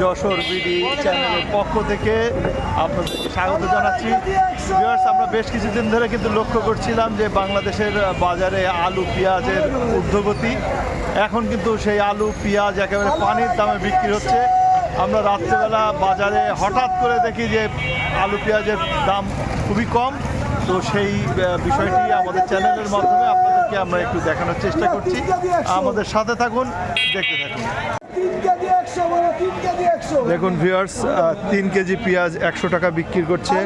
Jessore BD চ্যানেলের পক্ষ থেকে আপনাদেরকে স্বাগত জানাচ্ছি। ভিউয়ার্স আমরা বেশ কিছুদিন ধরে কিন্তু লক্ষ্য করছিলাম যে বাংলাদেশের বাজারে আলু, পেঁয়াজের ঊর্ধ্বগতি। এখন কিন্তু সেই আলু, পেঁয়াজ একেবারে পানির দামে বিক্রি হচ্ছে। আমরা রাত্রেবেলা বাজারে হঠাৎ করে দেখি যে আলু, পেঁয়াজের দাম খুবই কম। তো সেই বিষয়টি আমাদের চ্যানেলের মাধ্যমে আপনাদেরকে আমরা একটু দেখানোর চেষ্টা করছি। আমাদের সাথে থাকুন দেখতে থাকুন। দেখুন ভিউয়ার্স তিন কেজি পেঁয়াজ একশো টাকা বিক্রি করছে।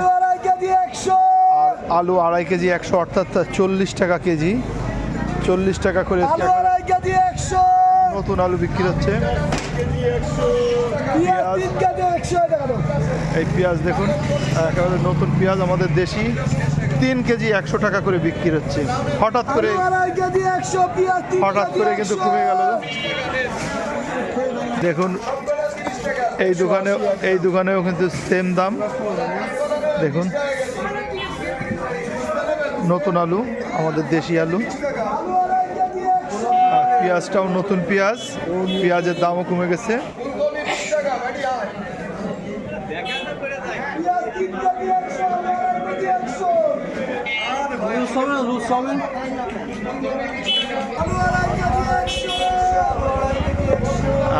আলু আড়াই কেজি একশো অর্থাৎ চল্লিশ টাকা কেজি। চল্লিশ টাকা করে নতুন আলু বিক্রি হচ্ছে। এই পেঁয়াজ দেখুন একেবারে নতুন পেঁয়াজ আমাদের দেশি। তিন কেজি একশো টাকা করে বিক্রি হচ্ছে। হঠাৎ করে হঠাৎ করে কিন্তু কমে গেল। দেখুন এই দোকানে এই দোকানেও কিন্তু সেম দাম। দেখুন নতুন আলু আমাদের দেশি আলু। পেঁয়াজটাও নতুন পেঁয়াজ পেঁয়াজের দামও কমে গেছে।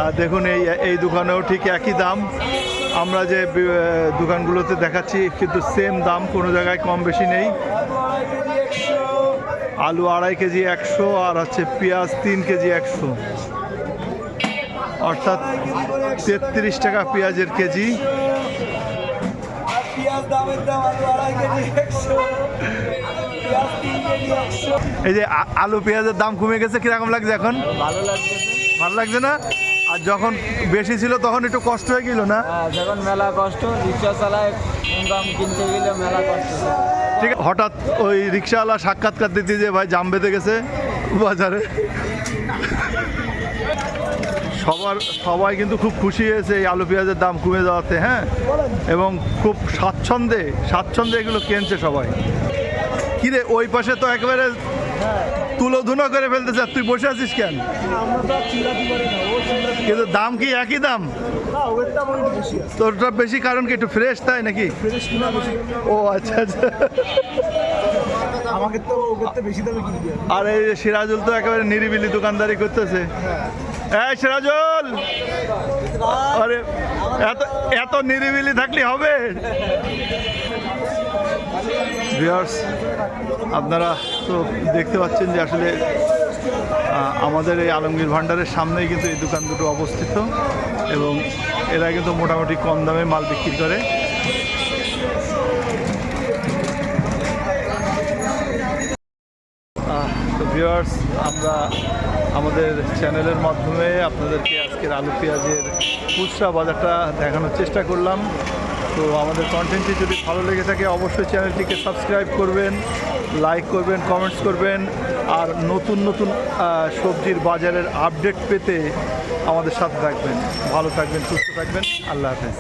আর দেখুন, এই এই দোকানেও ঠিক একই দাম। আমরা যে দোকানগুলোতে দেখাচ্ছি, কিন্তু সেম দাম কোনো জায়গায় কম বেশি নেই। আলু আড়াই কেজি একশো, আর হচ্ছে পেঁয়াজ তিন কেজি একশো। অর্থাৎ তেত্রিশ টাকা পেঁয়াজের কেজি। পেঁয়াজ দামের দাম আলু আড়াই কেজি একশো। এই যে আলু পেঁয়াজের দাম কমে গেছে কীরকম লাগছে এখন? ভালো লাগছে। ভালো লাগছে না? আর যখন বেশি ছিল তখন একটু কষ্ট হয়ে গেল না? হ্যাঁ যখন মেলা কষ্ট রিক্সা চালায় ইনকাম কিনতে গেলে মেলা কষ্ট ঠিক আছে হঠাৎ ওই রিক্সাওয়ালা সাক্ষাৎকার দিতে যে ভাই জাম বেঁধে গেছে বাজারে। সবার সবাই কিন্তু খুব খুশি হয়েছে এই আলু পেঁয়াজের দাম কমে যাওয়াতে হ্যাঁ? এবং খুব স্বাচ্ছন্দ্যে স্বাচ্ছন্দ্যে এগুলো কিনছে সবাই। কিরে, ওই পাশে তো একেবারে তুলো ধুনো করে ফেলতেছে তুই বসে আছিস কেন? কিন্তু দাম কি একই দাম? তোরটা বেশি কারণ কি, একটু ফ্রেশ তাই নাকি? ও আচ্ছা আচ্ছা। আর এই সিরাজুল তো একেবারে নিরিবিলি দোকানদারি করতেছে। এই সিরাজুল! আরে, এত এত নিরিবিলি থাকলে হবে? ভিউয়ার্স আপনারা তো দেখতে পাচ্ছেন যে আসলে আমাদের এই আলমগীর ভান্ডারের সামনেই কিন্তু এই দোকান দুটো অবস্থিত এবং এরা কিন্তু মোটামুটি কম দামে মাল বিক্রি করে। তো ভিউয়ার্স আমরা আমাদের চ্যানেলের মাধ্যমে আপনাদেরকে আজকের আলু পেঁয়াজের খুচরা বাজারটা দেখানোর চেষ্টা করলাম। তো আমাদের কন্টেন্টটি যদি ভালো লেগে থাকে, অবশ্যই চ্যানেলটিকে সাবস্ক্রাইব করবেন লাইক করবেন কমেন্টস করবেন, আর নতুন নতুন সবজির বাজারের আপডেট পেতে আমাদের সাথে থাকবেন। ভালো থাকবেন, সুস্থ থাকবেন, আল্লাহ হাফেজ।